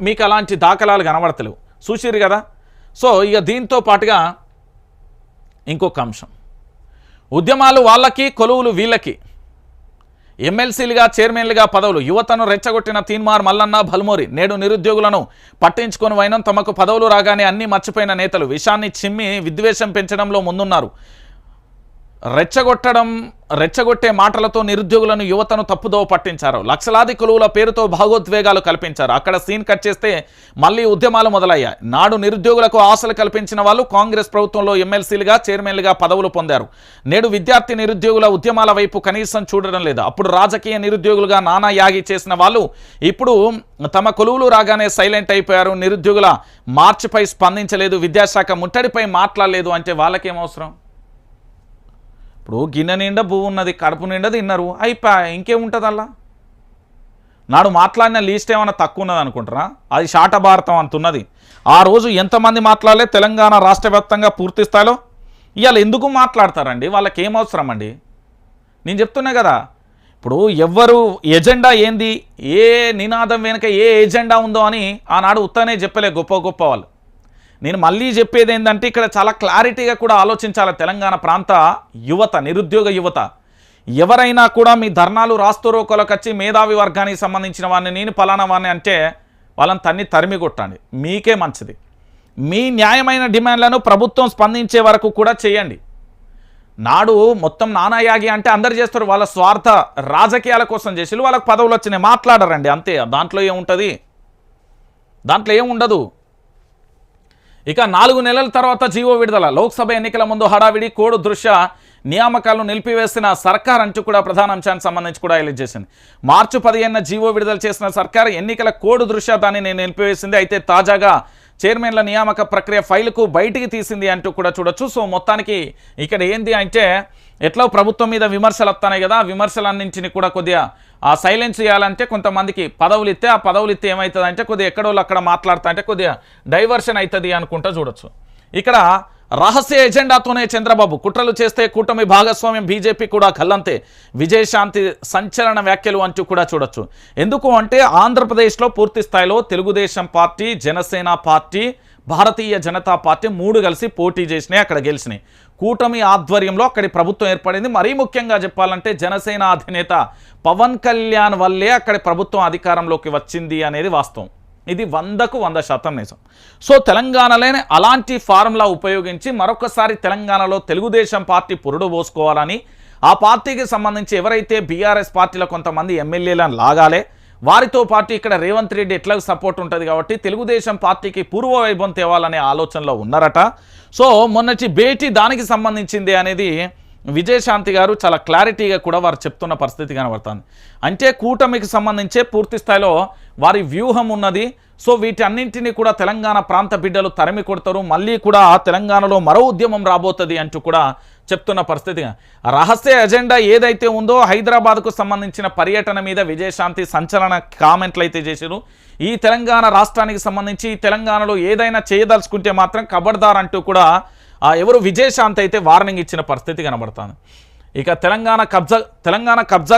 మీకు అలాంటి దాఖలాలు కనబడతలేవు. చూసిరు కదా? సో ఇక దీంతో పాటుగా ఇంకొక అంశం. ఉద్యమాలు వాళ్ళకి కొలువులు వీళ్ళకి. ఎమ్మెల్సీలుగా చైర్మన్లుగా పదవులు. యువతను రెచ్చగొట్టిన తీన్మార్ మల్లన్న భల్మోరి. నేడు నిరుద్యోగులను పట్టించుకొని వైనం తమకు పదవులు రాగానే అన్నీ మర్చిపోయిన నేతలు. విషాన్ని చిమ్మి విద్వేషం పెంచడంలో ముందున్నారు. రెచ్చగొట్టడం రెచ్చగొట్టే మాటలతో నిరుద్యోగులను యువతను తప్పుదోవ పట్టించారు. లక్షలాది కొలువుల పేరుతో భాగోద్వేగాలు కల్పించారు. అక్కడ సీన్ కట్ చేస్తే మళ్ళీ ఉద్యమాలు మొదలయ్యాయి. నాడు నిరుద్యోగులకు ఆశలు కల్పించిన వాళ్ళు కాంగ్రెస్ ప్రభుత్వంలో ఎమ్మెల్సీలుగా చైర్మన్లుగా పదవులు పొందారు. నేడు విద్యార్థి నిరుద్యోగుల ఉద్యమాల వైపు కనీసం చూడడం లేదు. అప్పుడు రాజకీయ నిరుద్యోగులుగా నానా యాగి చేసిన వాళ్ళు ఇప్పుడు తమ కొలువులు రాగానే సైలెంట్ అయిపోయారు. నిరుద్యోగుల మార్చిపై స్పందించలేదు. విద్యాశాఖ ముట్టడిపై మాట్లాడలేదు అంటే వాళ్ళకేం అవసరం? ఇప్పుడు గిన్నె నిండా భూ ఉన్నది కడుపు నిండా తిన్నారు. అయిపోయా ఇంకేముంటుంది అలా నాడు మాట్లాడిన లీస్ట్ ఏమైనా తక్కువ ఉన్నది అనుకుంటారా? అది శాట భారతం అంతున్నది. ఆ రోజు ఎంతమంది మాట్లాడలే తెలంగాణ రాష్ట్ర వ్యాప్తంగా పూర్తి స్థాయిలో? ఇవాళ ఎందుకు మాట్లాడతారండి? వాళ్ళకి ఏం అవసరం అండి నేను చెప్తున్నా కదా ఇప్పుడు ఎవ్వరు ఎజెండా ఏంది? ఏ నినాదం వెనుక ఏ ఎజెండా ఉందో అని ఆనాడు ఉత్తనే చెప్పలే గొప్ప గొప్ప వాళ్ళు. నేను మళ్ళీ చెప్పేది ఏంటంటే ఇక్కడ చాలా క్లారిటీగా కూడా ఆలోచించాలి తెలంగాణ ప్రాంత యువత నిరుద్యోగ యువత. ఎవరైనా కూడా మీ ధర్నాలు రాస్తోరోకోలకు వచ్చి మేధావి వర్గానికి సంబంధించిన వాడిని నేను పలానా వాడిని అంటే వాళ్ళని తన్ని తరిమి కొట్టండి. మీకే మంచిది. మీ న్యాయమైన డిమాండ్లను ప్రభుత్వం స్పందించే వరకు కూడా చేయండి. నాడు మొత్తం నానాయాగి అంటే అందరు చేస్తారు. వాళ్ళ స్వార్థ రాజకీయాల కోసం చేసి వాళ్ళకి పదవులు వచ్చినాయి. మాట్లాడరండి. అంతే. దాంట్లో ఏముంటుంది? దాంట్లో ఏముండదు. ఇక నాలుగు నెలల తర్వాత జీవో విడుదల. లోక్సభ ఎన్నికల ముందు హడావిడి కోడు దృశ్య నియామకాలను నిలిపివేసిన సర్కార్ అంటూ కూడా ప్రధాన అంశానికి సంబంధించి కూడా హైలైట్ చేసింది. మార్చి పదిహేనున జీవో విడుదల చేసిన సర్కార్ ఎన్నికల కోడ్ దృశ్య దాన్ని నేను నిలిపివేసింది. అయితే తాజాగా చైర్మన్ల నియామక ప్రక్రియ ఫైలుకు బయటికి తీసింది అంటూ కూడా చూడొచ్చు. సో మొత్తానికి ఇక్కడ ఏంది అంటే ఎట్లా ప్రభుత్వం మీద విమర్శలు వస్తున్నాయి కదా ఆ విమర్శలన్నింటిని కూడా కొద్దిగా ఆ సైలెన్స్ చేయాలంటే కొంతమందికి పదవులు ఇస్తే ఆ పదవులు ఇస్తే ఏమవుతుంది అంటే కొద్దిగా ఎక్కడోళ్ళు అక్కడ మాట్లాడుతా అంటే కొద్దిగా డైవర్షన్ అవుతుంది అనుకుంటా చూడొచ్చు. ఇక్కడ రహస్య ఎజెండాతోనే చంద్రబాబు. కుట్రలు చేస్తే కూటమి భాగస్వామ్యం బీజేపీ కూడా కల్లంతే విజయశాంతి సంచలన వ్యాఖ్యలు అంటూ కూడా చూడొచ్చు. ఎందుకు అంటే ఆంధ్రప్రదేశ్లో పూర్తి స్థాయిలో Telugu Desam party Janasena party Bharatiya Janata party మూడు కలిసి పోటీ చేసినాయి అక్కడ గెలిచినాయి. కూటమి ఆధ్వర్యంలో అక్కడి ప్రభుత్వం ఏర్పడింది. మరీ ముఖ్యంగా చెప్పాలంటే జనసేన అధినేత పవన్ కళ్యాణ్ వల్లే అక్కడి ప్రభుత్వం అధికారంలోకి వచ్చింది అనేది వాస్తవం. ఇది వందకు వంద శాతం నిజం. సో తెలంగాణలోనే అలాంటి ఫార్ములా ఉపయోగించి మరొకసారి తెలంగాణలో తెలుగుదేశం పార్టీ పురుడు పోసుకోవాలని ఆ పార్టీకి సంబంధించి ఎవరైతే బీఆర్ఎస్ పార్టీలో కొంతమంది ఎమ్మెల్యేలను లాగాలే వారితో పాటు ఇక్కడ రేవంత్ రెడ్డి ఎట్లా సపోర్ట్ ఉంటుంది కాబట్టి తెలుగుదేశం పార్టీకి పూర్వ వైభవం తేవాలనే ఆలోచనలో ఉన్నారట. సో మొన్నటి భేటీ దానికి సంబంధించింది అనేది విజయశాంతి గారు చాలా క్లారిటీగా కూడా వారు చెప్తున్న పరిస్థితి కనబడుతుంది. అంటే కూటమికి సంబంధించే పూర్తి స్థాయిలో వారి వ్యూహం ఉన్నది. సో వీటన్నింటినీ కూడా తెలంగాణ ప్రాంత బిడ్డలు తరిమి కొడతారు. మళ్ళీ కూడా తెలంగాణలో మరో ఉద్యమం రాబోతుంది అంటూ కూడా చెప్తున్న పరిస్థితి రహస్య ఎజెండా ఏదైతే ఉందో హైదరాబాద్కు సంబంధించిన పర్యటన మీద విజయశాంతి సంచలన కామెంట్లు అయితే చేశారు. ఈ తెలంగాణ రాష్ట్రానికి సంబంధించి తెలంగాణలో ఏదైనా చేయదలుచుకుంటే మాత్రం కబడ్దార్ అంటూ కూడా ఎవరు విజయశాంతి అయితే వార్నింగ్ ఇచ్చిన పరిస్థితి కనబడుతుంది ఇక తెలంగాణ కబ్జా తెలంగాణ కబ్జా